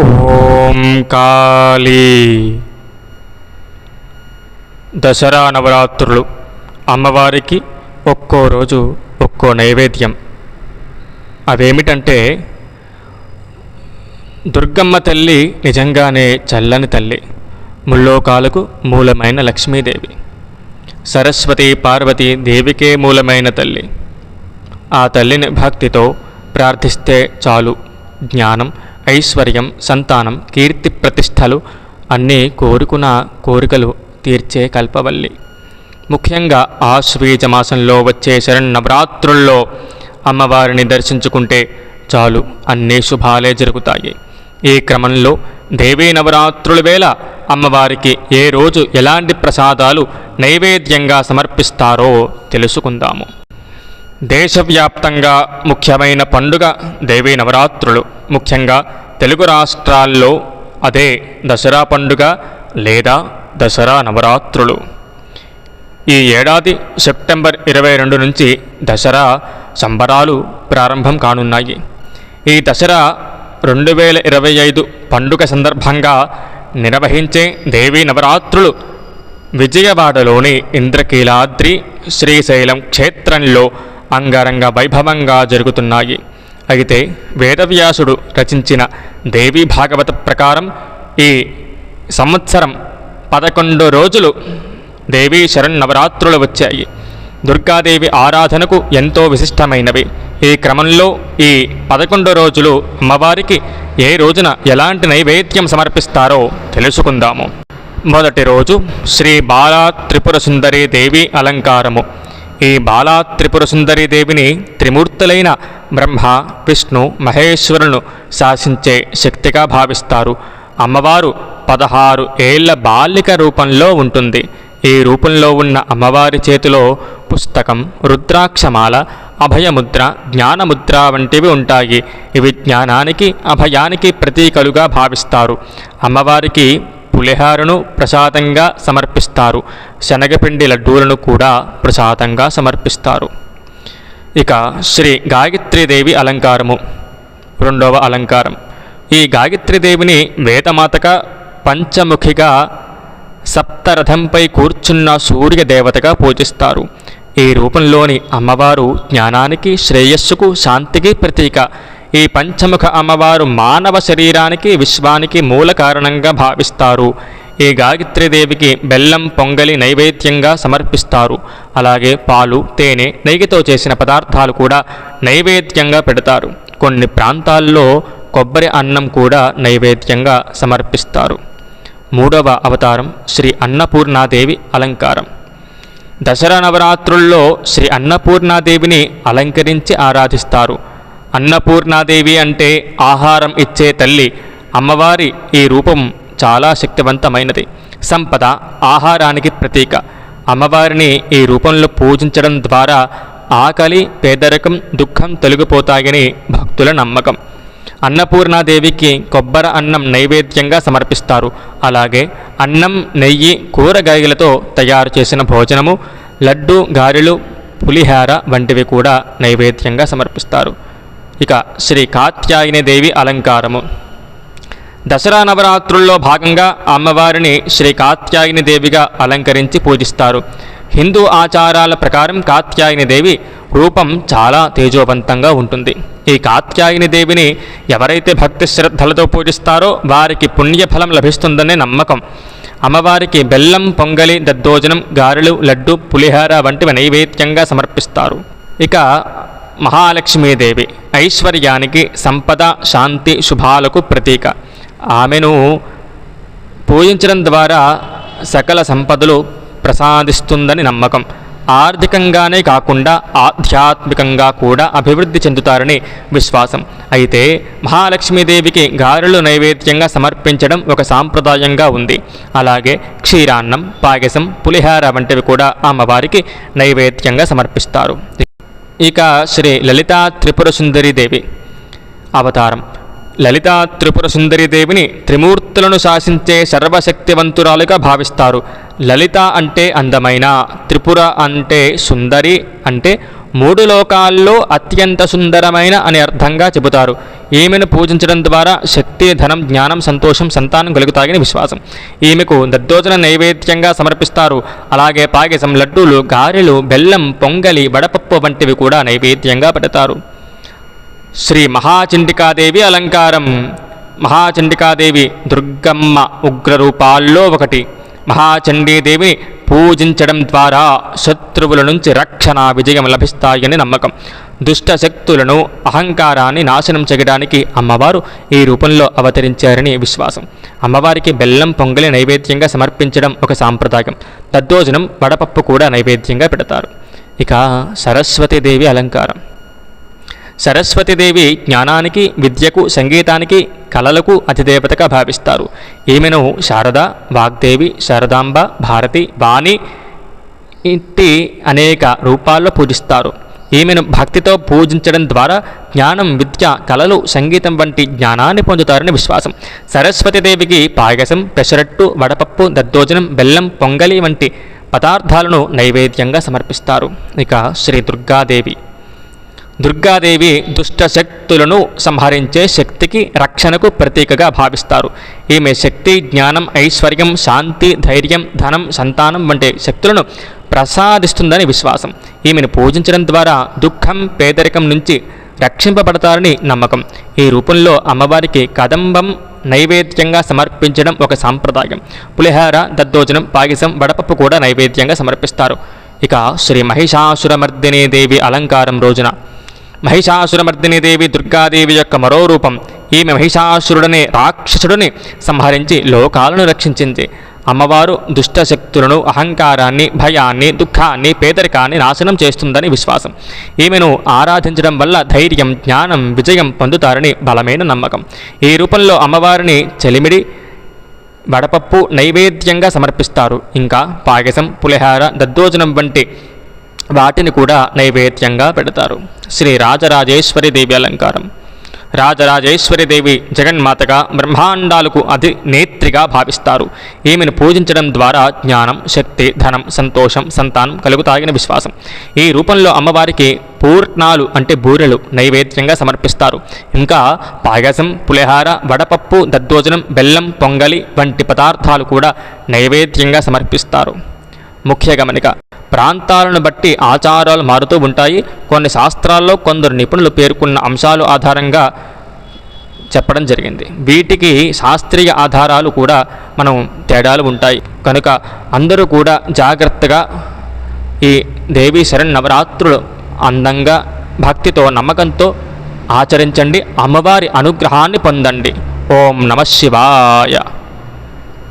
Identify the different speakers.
Speaker 1: ఓం కాళీ. దసరా నవరాత్రులు అమ్మవారికి ఒక్కో రోజు ఒక్కో నైవేద్యం. అవేమిటంటే దుర్గమ్మ తల్లి నిజంగానే చల్లని తల్లి ముల్లోకాలకు మూలమైన లక్ష్మీదేవి. సరస్వతి పార్వతి దేవికే మూలమైన తల్లి. ఆ తల్లిని భక్తితో ప్రార్థిస్తే చాలు జ్ఞానం ఐశ్వర్యం సంతానం కీర్తి ప్రతిష్టలు అన్నీ కోరుకున్న కోరికలు తీర్చే కల్పవల్లి. ముఖ్యంగా ఆశ్వీజ మాసంలో వచ్చే శరణవరాత్రుల్లో అమ్మవారిని దర్శించుకుంటే చాలు అన్నీ శుభాలే జరుగుతాయి. ఈ క్రమంలో దేవీ నవరాత్రుల వేళ అమ్మవారికి ఏ రోజు ఎలాంటి ప్రసాదాలు నైవేద్యంగా సమర్పిస్తారో తెలుసుకుందాము. దేశవ్యాప్తంగా ముఖ్యమైన పండుగ దేవీ నవరాత్రులు. ముఖ్యంగా తెలుగు రాష్ట్రాల్లో అదే దసరా పండుగ లేదా దసరా నవరాత్రులు. ఈ ఏడాది సెప్టెంబర్ ఇరవై రెండు నుంచి దసరా సంబరాలు ప్రారంభం కానున్నాయి. ఈ దసరా రెండు వేల ఇరవై ఐదు పండుగ సందర్భంగా నిర్వహించే దేవీ నవరాత్రులు విజయవాడలోని ఇంద్రకీలాద్రి శ్రీశైలం క్షేత్రంలో అంగరంగ వైభవంగా జరుగుతున్నాయి. అయితే వేదవ్యాసుడు రచించిన దేవీ భాగవత ప్రకారం ఈ సంవత్సరం పదకొండు రోజులు దేవీ శరణ్ నవరాత్రులు వచ్చాయి. దుర్గాదేవి ఆరాధనకు ఎంతో విశిష్టమైనవి. ఈ క్రమంలో ఈ పదకొండు రోజులు అమ్మవారికి ఏ రోజున ఎలాంటి నైవేద్యం సమర్పిస్తారో తెలుసుకుందాము. మొదటి రోజు శ్రీ బాలా త్రిపుర సుందరి దేవి అలంకారము. ఈ బాలా త్రిపుర దేవిని త్రిమూర్తులైన బ్రహ్మ విష్ణు మహేశ్వరులను శాసించే శక్తిగా భావిస్తారు. అమ్మవారు పదహారు ఏళ్ళ బాలిక రూపంలో ఉంటుంది. ఈ రూపంలో ఉన్న అమ్మవారి చేతిలో పుస్తకం రుద్రాక్షమాల అభయముద్ర జ్ఞానముద్ర వంటివి ఉంటాయి. ఇవి జ్ఞానానికి అభయానికి ప్రతీకలుగా భావిస్తారు. అమ్మవారికి పులిహారను ప్రసాదంగా సమర్పిస్తారు. శనగపిండి లడ్డూలను కూడా ప్రసాదంగా సమర్పిస్తారు. ఇక శ్రీ గాయత్రీదేవి అలంకారము. రెండవ అలంకారం. ఈ గాయత్రీదేవిని వేదమాతగా పంచముఖిగా సప్తరథంపై కూర్చున్న సూర్య దేవతగా పూజిస్తారు. ఈ రూపంలోని అమ్మవారు జ్ఞానానికి శ్రేయస్సుకు శాంతికి ప్రతీక. ఈ పంచముఖ అమ్మవారు మానవ శరీరానికి విశ్వానికి మూల కారణంగా భావిస్తారు. ఈ గాయత్రీదేవికి బెల్లం పొంగలి నైవేద్యంగా సమర్పిస్తారు. అలాగే పాలు తేనె నెయ్యితో చేసిన పదార్థాలు కూడా నైవేద్యంగా పెడతారు. కొన్ని ప్రాంతాల్లో కొబ్బరి అన్నం కూడా నైవేద్యంగా సమర్పిస్తారు. మూడవ అవతారం శ్రీ అన్నపూర్ణాదేవి అలంకారం. దసరా నవరాత్రుల్లో శ్రీ అన్నపూర్ణాదేవిని అలంకరించి ఆరాధిస్తారు. అన్నపూర్ణాదేవి అంటే ఆహారం ఇచ్చే తల్లి. అమ్మవారి ఈ రూపం చాలా శక్తివంతమైనది. సంపద ఆహారానికి ప్రతీక. అమ్మవారిని ఈ రూపంలో పూజించడం ద్వారా ఆకలి పేదరికం దుఃఖం తొలగిపోతాయని భక్తుల నమ్మకం. అన్నపూర్ణాదేవికి కొబ్బరి అన్నం నైవేద్యంగా సమర్పిస్తారు. అలాగే అన్నం నెయ్యి కూరగాయలతో తయారు చేసిన భోజనము లడ్డు గారెలు పులిహార వంటివి కూడా నైవేద్యంగా సమర్పిస్తారు. ఇక శ్రీ కాత్యాయని దేవి అలంకారము. దసరా నవరాత్రుల్లో భాగంగా అమ్మవారిని శ్రీ కాత్యాయని దేవిగా అలంకరించి పూజిస్తారు. హిందూ ఆచారాల ప్రకారం కాత్యాయని దేవి రూపం చాలా తేజోవంతంగా ఉంటుంది. ఈ కాత్యాయని దేవిని ఎవరైతే భక్తి శ్రద్ధలతో పూజిస్తారో వారికి పుణ్యఫలం లభిస్తుందనే నమ్మకం. అమ్మవారికి బెల్లం పొంగలి దద్దోజనం గారెలు లడ్డు పులిహార వంటివి నైవేద్యంగా సమర్పిస్తారు. ఇక మహాలక్ష్మీదేవి ఐశ్వర్యానికి సంపద శాంతి శుభాలకు ప్రతీక. ఆమెను పూజించడం ద్వారా సకల సంపదలు ప్రసాదిస్తుందని నమ్మకం. ఆర్థికంగానే కాకుండా ఆధ్యాత్మికంగా కూడా అభివృద్ధి చెందుతారని విశ్వాసం. అయితే మహాలక్ష్మీదేవికి గారెలు నైవేద్యంగా సమర్పించడం ఒక సాంప్రదాయంగా ఉంది. అలాగే క్షీరాన్నం పాయసం పులిహార వంటివి కూడా అమ్మవారికి నైవేద్యంగా సమర్పిస్తారు. ఇక శ్రీ లలితా త్రిపుర సుందరి దేవి. అవతారం. లలితా త్రిపుర సుందరి దేవిని త్రిమూర్తులను శాసించే సర్వశక్తివంతురాలుగా భావిస్తారు. లలిత అంటే అందమైన త్రిపుర అంటే సుందరి అంటే మూడు లోకాల్లో అత్యంత సుందరమైన అని అర్థంగా చెబుతారు. ఈమెను పూజించడం ద్వారా శక్తి ధనం జ్ఞానం సంతోషం సంతానం కలుగుతాయని విశ్వాసం. ఈమెకు దద్దోజన నైవేద్యంగా సమర్పిస్తారు. అలాగే పాయసం లడ్డూలు గారెలు బెల్లం పొంగలి వడపప్పు వంటివి కూడా నైవేద్యంగా పెడతారు. శ్రీ మహాచండికాదేవి అలంకారం. మహాచండికాదేవి దుర్గమ్మ ఉగ్రరూపాల్లో ఒకటి. మహాచండీదేవిని పూజించడం ద్వారా శత్రువుల నుంచి రక్షణ విజయం లభిస్తాయని నమ్మకం. దుష్ట శక్తులను అహంకారాన్ని నాశనం చేయడానికి అమ్మవారు ఈ రూపంలో అవతరించారని విశ్వాసం. అమ్మవారికి బెల్లం పొంగలి నైవేద్యంగా సమర్పించడం ఒక సాంప్రదాయం. దద్దోజనం వడపప్పు కూడా నైవేద్యంగా పెడతారు. ఇక సరస్వతీదేవి అలంకారం. సరస్వతీదేవి జ్ఞానానికి విద్యకు సంగీతానికి కళలకు అతిదేవతగా భావిస్తారు. ఈమెను శారద వాగ్దేవి శారదాంబ భారతి వాణి ఇంటి అనేక రూపాల్లో పూజిస్తారు. ఈమెను భక్తితో పూజించడం ద్వారా జ్ఞానం విద్య కళలు సంగీతం వంటి జ్ఞానాన్ని పొందుతారని విశ్వాసం. సరస్వతీదేవికి పాయసం పెసరట్టు వడపప్పు దద్దోజనం బెల్లం పొంగలి వంటి పదార్థాలను నైవేద్యంగా సమర్పిస్తారు. ఇక శ్రీ దుర్గాదేవి. దుర్గాదేవి దుష్ట శక్తులను సంహరించే శక్తికి రక్షణకు ప్రతీకగా భావిస్తారు. ఈమె శక్తి జ్ఞానం ఐశ్వర్యం శాంతి ధైర్యం ధనం సంతానం వంటి శక్తులను ప్రసాదిస్తుందని విశ్వాసం. ఈమెను పూజించడం ద్వారా దుఃఖం పేదరికం నుంచి రక్షింపబడతారని నమ్మకం. ఈ రూపంలో అమ్మవారికి కదంబం నైవేద్యంగా సమర్పించడం ఒక సాంప్రదాయం. పులిహార దద్దోజనం పాయసం వడపప్పు కూడా నైవేద్యంగా సమర్పిస్తారు. ఇక శ్రీ మహిషాసురమర్దిని దేవి అలంకారం రోజున మహిషాసురమర్దిని దేవి దుర్గాదేవి యొక్క మరో రూపం. ఈమె మహిషాసురుడనే రాక్షసుడిని సంహరించి లోకాలను రక్షించింది. అమ్మవారు దుష్ట శక్తులను అహంకారాన్ని భయాన్ని దుఃఖాన్ని పేదరికాన్ని నాశనం చేస్తుందని విశ్వాసం. ఈమెను ఆరాధించడం వల్ల ధైర్యం జ్ఞానం విజయం పొందుతారని బలమైన నమ్మకం. ఈ రూపంలో అమ్మవారిని చెలిమిడి వడపప్పు నైవేద్యంగా సమర్పిస్తారు. ఇంకా పాయసం పులిహార దద్దోజనం వంటి వాటిని కూడా నైవేద్యంగా పెడతారు. శ్రీ రాజరాజేశ్వరి దేవి అలంకారం. రాజరాజేశ్వరి దేవి జగన్మాతగా బ్రహ్మాండాలకు అది నేత్రిగా భావిస్తారు. ఈమెను పూజించడం ద్వారా జ్ఞానం శక్తి ధనం సంతోషం సంతానం కలుగుతాయని విశ్వాసం. ఈ రూపంలో అమ్మవారికి పూర్ణాలు అంటే బూరెలు నైవేద్యంగా సమర్పిస్తారు. ఇంకా పాయసం పులిహార వడపప్పు దద్దోజనం బెల్లం పొంగలి వంటి పదార్థాలు కూడా నైవేద్యంగా సమర్పిస్తారు. ముఖ్య గమనిక. ప్రాంతాలను బట్టి ఆచారాలు మారుతూ ఉంటాయి. కొన్ని శాస్త్రాల్లో కొందరు నిపుణులు పేర్కొన్న అంశాలు ఆధారంగా చెప్పడం జరిగింది. వీటికి శాస్త్రీయ ఆధారాలు కూడా మనం తేడాలు ఉంటాయి. కనుక అందరూ కూడా జాగ్రత్తగా ఈ దేవీ శరణ్ నవరాత్రులు అందంగా భక్తితో నమ్మకంతో ఆచరించండి. అమ్మవారి అనుగ్రహాన్ని పొందండి. ఓం నమ శివాయ.